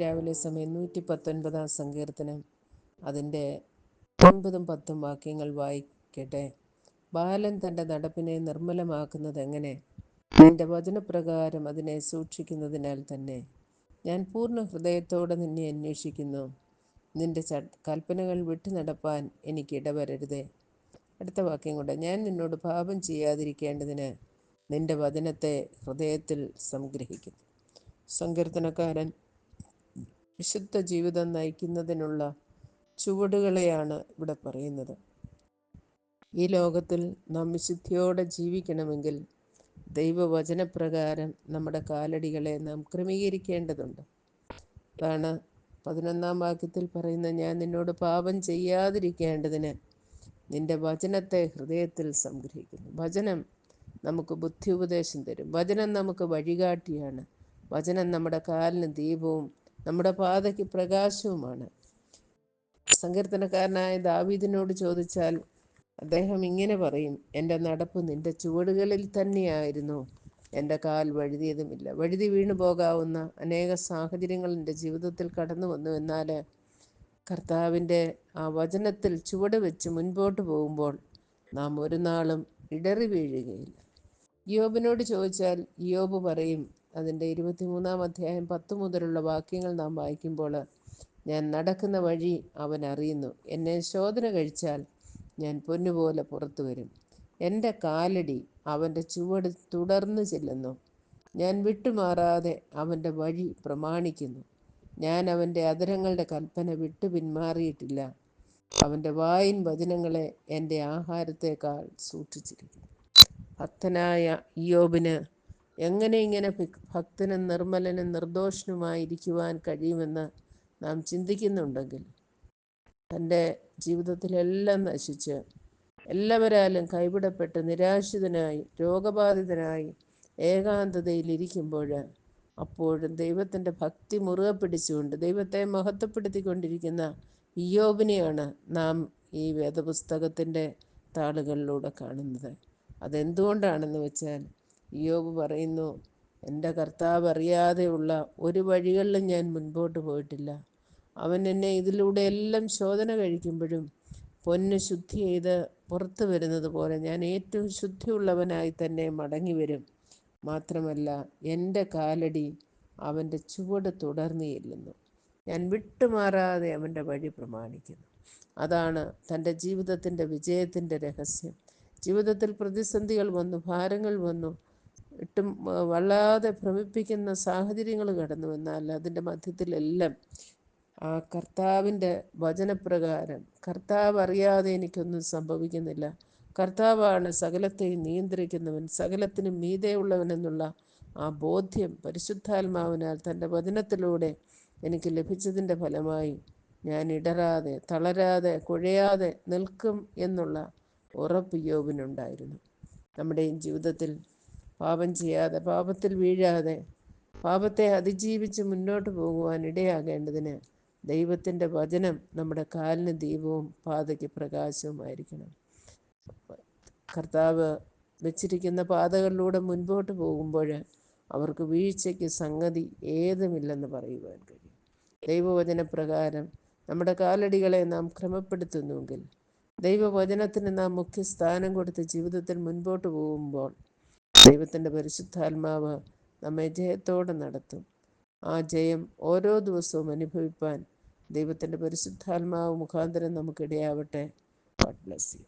രാവിലെ സമയം നൂറ്റി പത്തൊൻപതാം സങ്കീർത്തനം. അതിന്റെ ഒൻപതും പത്തും വാക്യങ്ങൾ വായിക്കട്ടെ. ബാലൻ തന്റെ നടപ്പിനെ നിർമ്മലമാക്കുന്നത് എങ്ങനെ? നിന്റെ വചനപ്രകാരം അതിനെ സൂക്ഷിക്കുന്നതിനാൽ തന്നെ. ഞാൻ പൂർണ ഹൃദയത്തോടെ നിന്നെ അന്വേഷിക്കുന്നു. നിന്റെ കൽപ്പനകൾ വിട്ടു നടപ്പാൻ എനിക്ക് ഇടവരരുതേ. അടുത്ത വാക്യം കൂടെ ഞാൻ നിന്നോട് പാപം ചെയ്യാതിരിക്കേണ്ടതിന് നിന്റെ വചനത്തെ ഹൃദയത്തിൽ സംഗ്രഹിക്കുന്നു. സങ്കീർത്തനക്കാരൻ വിശുദ്ധ ജീവിതം നയിക്കുന്നതിനുള്ള ചുവടുകളെയാണ് ഇവിടെ പറയുന്നത്. ഈ ലോകത്തിൽ നാം വിശുദ്ധിയോടെ ജീവിക്കണമെങ്കിൽ ദൈവവചനപ്രകാരം നമ്മുടെ കാലടികളെ നാം ക്രമീകരിക്കേണ്ടതുണ്ട്. അതാണ് പതിനൊന്നാം വാക്യത്തിൽ പറയുന്ന ഞാൻ നിന്നോട് പാപം ചെയ്യാതിരിക്കേണ്ടതിന് നിന്റെ വചനത്തെ ഹൃദയത്തിൽ സംഗ്രഹിക്കുന്നു. വചനം നമുക്ക് ബുദ്ധി ഉപദേശം തരും. വചനം നമുക്ക് വഴികാട്ടിയാണ്. വചനം നമ്മുടെ കാലിന് ദീപവും നമ്മുടെ പാതയ്ക്ക് പ്രകാശവുമാണ്. സങ്കീർത്തനക്കാരനായ ദാവീദിനോട് ചോദിച്ചാൽ അദ്ദേഹം ഇങ്ങനെ പറയും എന്റെ നടപ്പ് നിന്റെ ചുവടുകളിൽ തന്നെയായിരുന്നു. എന്റെ കാൽ വഴുതിയതുമില്ല. വഴുതി വീണു പോകാവുന്ന അനേക സാഹചര്യങ്ങൾ എന്റെ ജീവിതത്തിൽ കടന്നു വന്നു. എന്നാൽ കർത്താവിന്റെ ആ വചനത്തിൽ ചുവട് വെച്ച് മുൻപോട്ട് പോകുമ്പോൾ നാം ഒരു നാളും ഇടറി വീഴുകയില്ല. യോബിനോട് ചോദിച്ചാൽ യോബ് പറയും അതിന്റെ ഇരുപത്തിമൂന്നാം അധ്യായം പത്ത് മുതലുള്ള വാക്യങ്ങൾ നാം വായിക്കുമ്പോൾ ഞാൻ നടക്കുന്ന വഴി അവൻ അറിയുന്നു. എന്നെ ശോധന കഴിച്ചാൽ ഞാൻ പൊന്നുപോലെ പുറത്തു വരും. എന്റെ കാലടി അവന്റെ ചുവട് തുടർന്നു ചെല്ലുന്നു. ഞാൻ വിട്ടുമാറാതെ അവന്റെ വഴി പ്രമാണിക്കുന്നു. ഞാൻ അവന്റെ അധരങ്ങളുടെ കൽപ്പന വിട്ടു പിന്മാറിയിട്ടില്ല. അവന്റെ വായിൻ വചനങ്ങളെ എന്റെ ആഹാരത്തേക്കാൾ സൂക്ഷിച്ചിരിക്കുന്നു. ഭക്തനായ ഇയോബിന് എങ്ങനെ ഇങ്ങനെ ഭക്തനും നിർമ്മലനും നിർദോഷനുമായിരിക്കുവാൻ കഴിയുമെന്ന് നാം ചിന്തിക്കുന്നുണ്ടെങ്കിൽ തന്റെ ജീവിതത്തിലെല്ലാം നശിച്ച് എല്ലാവരാലും കൈവിടപ്പെട്ട് നിരാശിതനായി രോഗബാധിതനായി ഏകാന്തതയിലിരിക്കുമ്പോൾ അപ്പോഴും ദൈവത്തിന്റെ ഭക്തി മുറുകെ പിടിച്ചുകൊണ്ട് ദൈവത്തെ മഹത്വപ്പെടുത്തിക്കൊണ്ടിരിക്കുന്ന ഇയോബിനെയാണ് നാം ഈ വേദപുസ്തകത്തിന്റെ താളുകളിലൂടെ കാണുന്നത്. അതെന്തുകൊണ്ടാണെന്ന് വെച്ചാൽ ഇയോബ് പറയുന്നു എന്റെ കർത്താവ് അറിയാതെയുള്ള ഒരു വഴികളിലും ഞാൻ മുൻപോട്ട് പോയിട്ടില്ല. അവൻ എന്നെ ഇതിലൂടെ എല്ലാം ശോധന കഴിക്കുമ്പോഴും പൊന്ന് ശുദ്ധി ചെയ്ത് പുറത്തു വരുന്നത് പോലെ ഞാൻ ഏറ്റവും ശുദ്ധിയുള്ളവനായി തന്നെ മടങ്ങി വരും. മാത്രമല്ല എന്റെ കാലടി അവന്റെ ചുവട് തുടർന്ന് ചെല്ലുന്നു. ഞാൻ വിട്ടുമാറാതെ അവന്റെ വഴി പ്രമാണിക്കുന്നു. അതാണ് തന്റെ ജീവിതത്തിന്റെ വിജയത്തിന്റെ രഹസ്യം. ജീവിതത്തിൽ പ്രതിസന്ധികൾ വന്നു ഭാരങ്ങൾ വന്നു ഇട്ടും വല്ലാതെ ഭ്രമിപ്പിക്കുന്ന സാഹചര്യങ്ങൾ കടന്നു വന്നാൽ അതിന്റെ മധ്യത്തിലെല്ലാം ആ കർത്താവിന്റെ വചനപ്രകാരം കർത്താവ് അറിയാതെ എനിക്കൊന്നും സംഭവിക്കുന്നില്ല. കർത്താവാണ് സകലത്തെയും നിയന്ത്രിക്കുന്നവൻ സകലത്തിനും മീതെയുള്ളവനെന്നുള്ള ആ ബോധ്യം പരിശുദ്ധാത്മാവിനാൽ തന്റെ വചനത്തിലൂടെ എനിക്ക് ലഭിച്ചതിന്റെ ഫലമായി ഞാൻ ഇടരാതെ തളരാതെ കുഴയാതെ നിൽക്കും എന്നുള്ള ഉറപ്പ് യോബിനുണ്ടായിരുന്നു. നമ്മുടെയും ജീവിതത്തിൽ പാപം ചെയ്യാതെ പാപത്തിൽ വീഴാതെ പാപത്തെ അതിജീവിച്ച് മുന്നോട്ട് പോകുവാൻ ഇടയാകേണ്ടതിന് ദൈവത്തിന്റെ വചനം നമ്മുടെ കാലിന് ദീപവും പാതയ്ക്ക് പ്രകാശവുമായിരിക്കണം കർത്താവ് വെച്ചിരിക്കുന്ന പാതകളിലൂടെ മുൻപോട്ട് പോകുമ്പോൾ അവർക്ക് വീഴ്ചയ്ക്ക് സംഗതി ഏതുമില്ലെന്ന് പറയുവാൻ കഴിയും. ദൈവവചനപ്രകാരം നമ്മുടെ കാലടികളെ നാം ക്രമപ്പെടുത്തുന്നുവെങ്കിൽ ദൈവവചനത്തിന് നാം മുഖ്യ സ്ഥാനം കൊടുത്ത് ജീവിതത്തിൽ മുൻപോട്ട് പോകുമ്പോൾ ദൈവത്തിന്റെ പരിശുദ്ധാത്മാവ് നമ്മെ ജയത്തോടെ നടത്തും. ആ ജയം ഓരോ ദിവസവും അനുഭവിപ്പാൻ ദൈവത്തിന്റെ പരിശുദ്ധാത്മാവ് മുഖാന്തരം നമുക്കിടയാവട്ടെ. God bless you